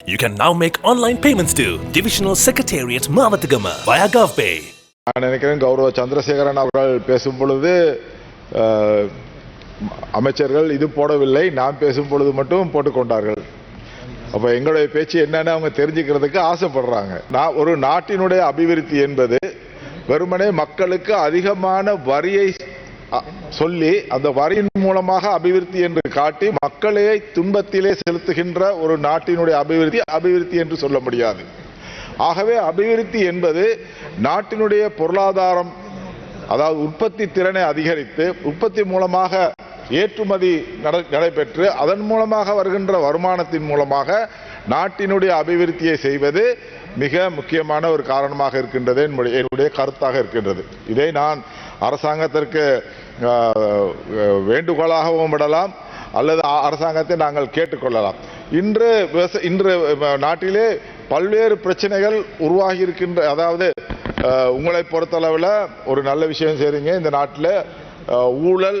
You can now make online payments to Divisional Secretariat Mavatagama via GovPay. நான் நினைக்கிறேன் கௌரவ சந்திரசேகரன் அவர்கள் பேசும் பொழுது அமைச்சர்கள் இது போடவில்லை நான் பேசும் பொழுது மட்டும் போட்டுக்கொண்டார்கள் அப்போ எங்களுடைய பேச்சு என்னன்னு அவங்க தெரிஞ்சுக்கிறதுக்கு ஆசைப்படுறாங்க நான் ஒரு நாட்டினுடைய அபிவிருத்தி என்பது வெறுமனே மக்களுக்கு அதிகமான வரியை சொல்லி அந்த வரியின் மூலமாக அபிவிருத்தி என்று காட்டி மக்களை துன்பத்திலே செலுத்துகின்ற ஒரு நாட்டினுடைய அபிவிருத்தி அபிவிருத்தி என்று சொல்ல முடியாது. ஆகவே அபிவிருத்தி என்பது நாட்டினுடைய பொருளாதாரம் அதாவது உற்பத்தி திறனை அதிகரித்து உற்பத்தி மூலமாக ஏற்றுமதி நடைபெற்று அதன் மூலமாக வருகின்ற வருமானத்தின் மூலமாக நாட்டினுடைய அபிவிருத்தியை செய்வது மிக முக்கியமான ஒரு காரணமாக இருக்கின்றது என்னுடைய என்னுடைய கருத்தாக இருக்கின்றது. இதை நான் அரசாங்கத்திற்கு வேண்டுகோளாகவும் விடலாம் அல்லது அரசாங்கத்தை நாங்கள் கேட்டுக்கொள்ளலாம். இன்று இன்று நாட்டிலே பல்வேறு பிரச்சனைகள் உருவாகி இருக்கின்ற அதாவது உங்களை பொறுத்தளவில் ஒரு நல்ல விஷயம் செய்றீங்க. இந்த நாட்டில் ஊழல்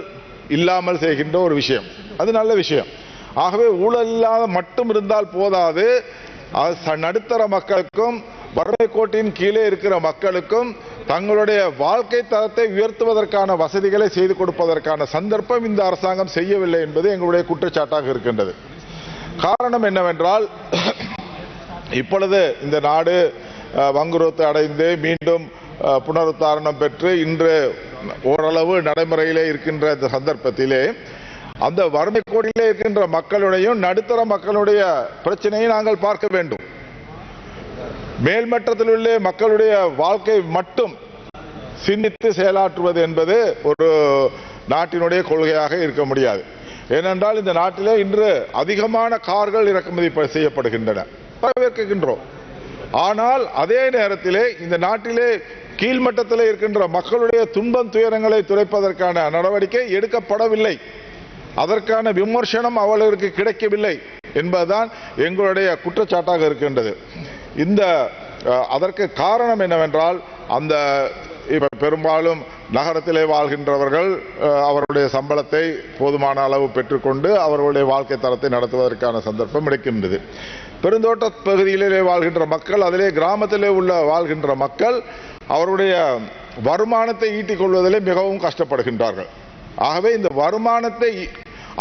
இல்லாமல் செய்கின்ற ஒரு விஷயம். அது நல்ல விஷயம். ஆகவே ஊழல் இல்லாத மட்டும் இருந்தால் போதாது. அது நடுத்தர மக்களுக்கும் வறுமை கோட்டின் கீழே இருக்கிற மக்களுக்கும் தங்களுடைய வாழ்க்கை தரத்தை உயர்த்துவதற்கான வசதிகளை செய்து கொடுப்பதற்கான சந்தர்ப்பம் இந்த அரசாங்கம் செய்யவில்லை என்பது எங்களுடைய குற்றச்சாட்டாக இருக்கின்றது. காரணம் என்னவென்றால் இப்பொழுது இந்த நாடு அஹ், வங்குரோத்து அடைந்து மீண்டும் புனருத்தாரணம் பெற்று இன்று ஓரளவு நடைமுறையிலே இருக்கின்ற இந்த சந்தர்ப்பத்திலே அந்த வறுமை கோடியிலே இருக்கின்ற மக்களுடையும் நடுத்தர மக்களுடைய பிரச்சனையை நாங்கள் பார்க்க வேண்டும். மேல்மட்டத்தில் உள்ள மக்களுடைய வாழ்க்கை மட்டும் சிந்தித்து செயலாற்றுவது என்பது ஒரு நாட்டினுடைய கொள்கையாக இருக்க முடியாது. ஏனென்றால் இந்த நாட்டிலே இன்று அதிகமான கார்கள் இறக்குமதி ப- செய்யப்படுகின்றன. வரவேற்கின்றோம். ஆனால் அதே நேரத்திலே இந்த நாட்டிலே கீழ்மட்டத்தில் இருக்கின்ற மக்களுடைய துன்பம் துயரங்களை துடைப்பதற்கான நடவடிக்கை எடுக்கப்படவில்லை. அதற்கான விமர்சனம் அவர்களுக்கு கிடைக்கவில்லை என்பதுதான் எங்களுடைய குற்றச்சாட்டாக இருக்கின்றது. இந்த அதற்கு காரணம் என்னவென்றால் அந்த இப்போ பெரும்பாலும் நகரத்திலே வாழ்கின்றவர்கள் அவருடைய சம்பளத்தை போதுமான அளவு பெற்றுக்கொண்டு அவர்களுடைய வாழ்க்கை தரத்தை நடத்துவதற்கான சந்தர்ப்பம் கிடைக்கின்றது பெருந்தோட்ட பகுதியிலே வாழ்கின்ற மக்கள் அதிலே கிராமத்திலே உள்ள வாழ்கின்ற மக்கள் அவருடைய வருமானத்தை ஈட்டிக் கொள்வதிலே மிகவும் கஷ்டப்படுகின்றார்கள். ஆகவே இந்த வருமானத்தை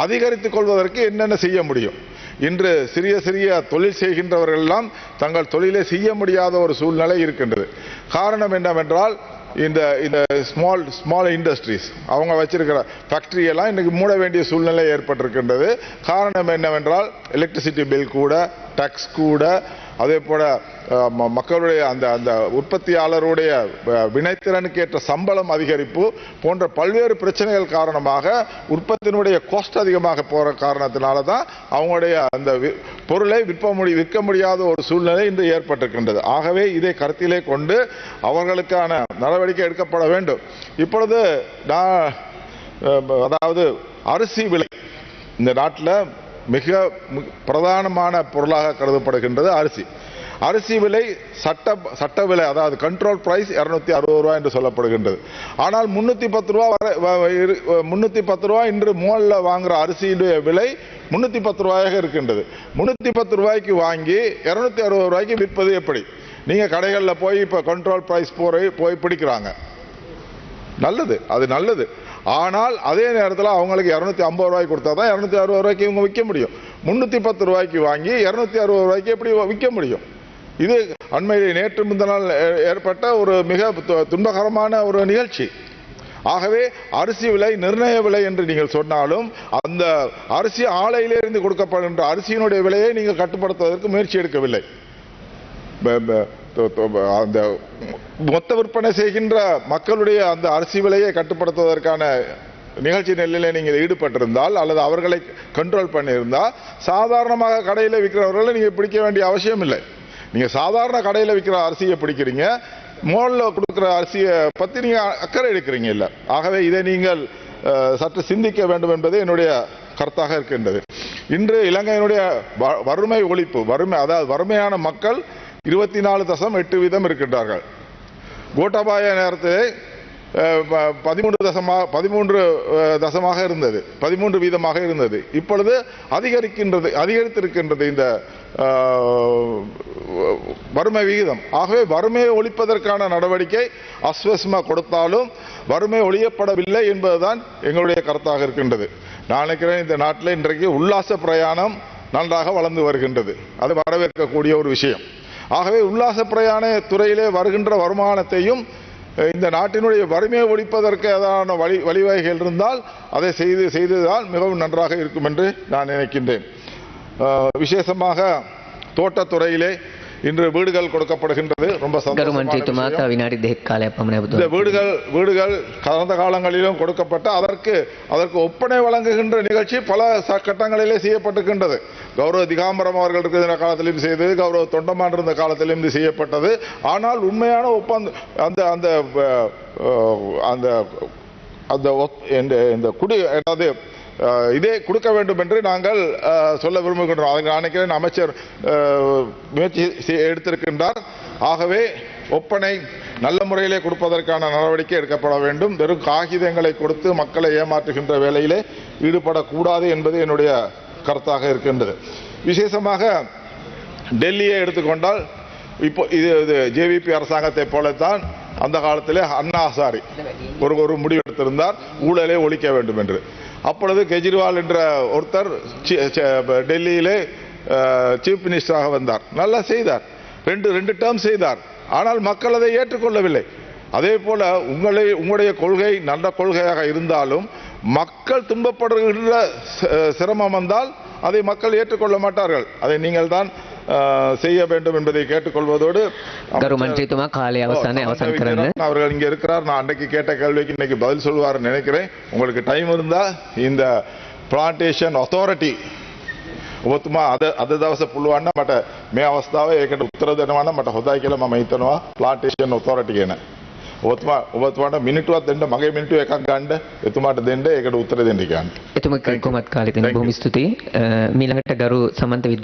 அதிகரித்துக் கொள்வதற்கு என்னென்ன செய்ய முடியும்? இன்று சிறிய சிறிய தொழில் செய்கின்றவர்கள் எல்லாம் தங்கள் தொழிலை செய்ய முடியாத ஒரு சூழ்நிலை இருக்கின்றது. காரணம் என்னவென்றால் இந்த இந்த ஸ்மால் ஸ்மால் இண்டஸ்ட்ரீஸ் அவங்க வச்சிருக்கிற ஃபேக்ட்ரியெல்லாம் இன்றைக்கி இன்னைக்கு மூட வேண்டிய சூழ்நிலை ஏற்பட்டிருக்கின்றது. காரணம் என்னவென்றால் எலக்ட்ரிசிட்டி பில் கூட டக்ஸ் கூட அதே போல ம- மக்களுடைய அந்த அந்த உற்பத்தியாளருடைய வினைத்திறனுக்கு ஏற்ற சம்பளம் அதிகரிப்பு போன்ற பல்வேறு பிரச்சனைகள் காரணமாக உற்பத்தியினுடைய கோஸ்ட் அதிகமாக போகிற காரணத்தினால தான் அவங்களுடைய அந்த பொருளை விற்ப முடி விற்க முடியாத ஒரு சூழ்நிலை இன்று ஏற்பட்டிருக்கின்றது. ஆகவே இதை கருத்திலே கொண்டு அவர்களுக்கான நடவடிக்கை எடுக்கப்பட வேண்டும். இப்பொழுது நான் அதாவது அரிசி விலை. இந்த நாட்டில் மிக மு- பிரதானமான பொருளாக கருதப்படுகின்றது அரிசி. அரிசி விலை சட்ட சட்ட விலை அதாவது கண்ட்ரோல் பிரைஸ் இரநூத்தி அறுபது ரூபாய் என்று சொல்லப்படுகின்றது. ஆனால் முன்னூத்தி பத்து ரூபா வர வ- இரு- முன்னூத்தி பத்து ரூபாய் இன்று மோல்ல வாங்குற அரிசியுடைய விலை முன்னூத்தி பத்து ரூபாயாக இருக்கின்றது. முன்னூத்தி பத்து ரூபாய்க்கு வாங்கி இரநூத்தி அறுபது ரூபாய்க்கு விற்பது எப்படி? நீங்க கடைகளில் போய் இப்ப கண்ட்ரோல் பிரைஸ் போய் போய் பிடிக்கிறாங்க. நல்லது அது நல்லது. ஆனால் அதே நேரத்தில் அவங்களுக்கு இரநூத்தி ஐம்பது ரூபாய்க்கு கொடுத்தா தான் இரநூத்தி அறுபது ரூபாய்க்கு இவங்க விற்க முடியும். முந்நூற்றி பத்து ரூபாய்க்கு வாங்கி இரநூத்தி அறுபது ரூபாய்க்கு எப்படி விற்க முடியும்? இது அண்மையில் நேற்று முந்தினால் ஏற்பட்ட ஒரு மிக துன்பகரமான ஒரு நிகழ்ச்சி. ஆகவே அரிசி விலை நிர்ணய விலை என்று நீங்கள் சொன்னாலும் அந்த அரிசி ஆலையிலிருந்து கொடுக்கப்படுகின்ற அரிசியினுடைய விலையை நீங்கள் கட்டுப்படுத்துவதற்கு முயற்சி எடுக்கவில்லை. அந்த மொத்த விற்பனை செய்கின்ற மக்களுடைய அந்த அரிசி விலையை கட்டுப்படுத்துவதற்கான நிகழ்ச்சி நெல்லில் நீங்கள் ஈடுபட்டிருந்தால் அல்லது அவர்களை கண்ட்ரோல் பண்ணியிருந்தால் சாதாரணமாக கடையில் விற்கிறவர்களை நீங்கள் பிடிக்க வேண்டிய அவசியம் இல்லை. நீங்கள் சாதாரண கடையில் விற்கிற அரிசியை பிடிக்கிறீங்க மோலில் கொடுக்குற அரிசியை பற்றி நீங்கள் அக்கறை எடுக்கிறீங்க இல்லை. ஆகவே இதை நீங்கள் சற்று சிந்திக்க வேண்டும் என்பது என்னுடைய கருத்தாக இருக்கின்றது. இன்று இலங்கையினுடைய வ- வறுமை ஒழிப்பு வறுமை அதாவது வறுமையான மக்கள் இருபத்தி நாலு தசம் எட்டு வீதம் இருக்கின்றார்கள். கோட்டாபாய நேரத்திலே ப- பதிமூன்று தசமாக பதிமூன்று தசமாக இருந்தது. பதிமூன்று வீதமாக இருந்தது. இப்பொழுது அதிகரிக்கின்றது அதிகரித்திருக்கின்றது இந்த வறுமை விகிதம். ஆகவே வறுமையை ஒழிப்பதற்கான நடவடிக்கை அஸ்வஸ்மா கொடுத்தாலும் வறுமை ஒழியப்படவில்லை என்பதுதான் எங்களுடைய கருத்தாக இருக்கின்றது. நான் நினைக்கிறேன் இந்த நாட்டில் இன்றைக்கு உல்லாச பிரயாணம் நன்றாக வளர்ந்து வருகின்றது. அது வரவேற்கக்கூடிய ஒரு விஷயம். ஆகவே உல்லாச பிரயாண துறையிலே வருகின்ற வருமானத்தையும் இந்த நாட்டினுடைய வறுமையை ஒழிப்பதற்கு ஏதான வழி வழிவகைகள் இருந்தால் அதை செய்து செய்ததால் மிகவும் நன்றாக இருக்கும் என்று நான் நினைக்கின்றேன். விசேஷமாக தோட்டத்துறையிலே இன்று வீடுகள் கொடுக்கப்படுகின்றது. ரொம்ப இந்த வீடுகள் வீடுகள் கடந்த காலங்களிலும் கொடுக்கப்பட்ட அதற்கு அதற்கு ஒப்பனை வழங்குகின்ற நிகழ்ச்சி பல கட்டங்களிலே செய்யப்பட்டிருக்கின்றது. கௌரவ திகாம்பரம் அவர்கள் இருக்கிற காலத்திலும் செய்தது கௌரவ தொண்டமான் இருந்த காலத்திலும் இது செய்யப்பட்டது. ஆனால் உண்மையான ஒப்பந்த அந்த அந்த அந்த அந்த இந்த குடி அதாவது இதே கொடுக்க வேண்டும் என்று நாங்கள் சொல்ல விரும்புகின்றோம். அதுக்கு நான் நினைக்கிறேன் அமைச்சர் முயற்சி எடுத்திருக்கின்றார். ஆகவே ஒப்பனை நல்ல முறையிலே கொடுப்பதற்கான நடவடிக்கை எடுக்கப்பட வேண்டும். வெறும் காகிதங்களை கொடுத்து மக்களை ஏமாற்றுகின்ற வேலையிலே ஈடுபடக்கூடாது என்பது என்னுடைய கருத்தாக இருக்கின்றது. விசேஷமாக டெல்லியை எடுத்துக்கொண்டால் இப்போ இது இது ஜேவிபி அரசாங்கத்தை போலத்தான் அந்த காலத்திலே அண்ணா ஹசாரி ஒரு ஒரு முடிவெடுத்திருந்தார். ஊழலே ஊழலை ஒழிக்க வேண்டும் என்று. அப்பொழுது கெஜ்ரிவால் என்ற ஒருத்தர் ச- டெல்லியிலே சீஃப் மினிஸ்டராக வந்தார். நல்லா செய்தார். ரெண்டு ரெண்டு டேர்ம் செய்தார். ஆனால் மக்கள் அதை ஏற்றுக்கொள்ளவில்லை. அதே போல உங்களை உங்களுடைய கொள்கை நல்ல கொள்கையாக இருந்தாலும் மக்கள் துன்பப்படுகின்ற ச- சிரமம் வந்தால் அதை மக்கள் ஏற்றுக்கொள்ள மாட்டார்கள். அதை நீங்கள் தான் செய்ய வேண்டும் என்பதை கேட்டுக்கொள்வதோடு ගරු මන්ත්‍රීතුමා කාලය අවසානයේ ஓ, අවසන් சம்பந்த කරන්න விஜயரத்னம் அவர்கள் இங்க இருக்கிறார் நான் அன்னைக்கு கேட்ட கேள்விக்கு இன்னைக்கு பதில் சொல்வார் நினைக்கிறேன் உங்களுக்கு டைம் இருந்தா இந்த பிளான்டேஷன் அத்தாரிட்டி ඔබතුමා අද අද දවස පුළුවන්න මට මේ අවස්ථාව ඒකට උත්තර දෙනවා නම් මට හොඳයි කියලා මම හිතනවා ප්ලාන්ටේෂන් ඔතොරිටි කියන. ඔබතුමා ඔබතුමාට මිනිටුවක් දෙන්න මගේ මිනිටු එකක් ගන්න එතුමාට දෙන්න ඒකට උත්තර දෙන්න කියන්න. එතුම කොමත් කාලෙතින බොහොම ස්තුතියි අ, මීළඟට ගරු සමන්ත විද්‍යා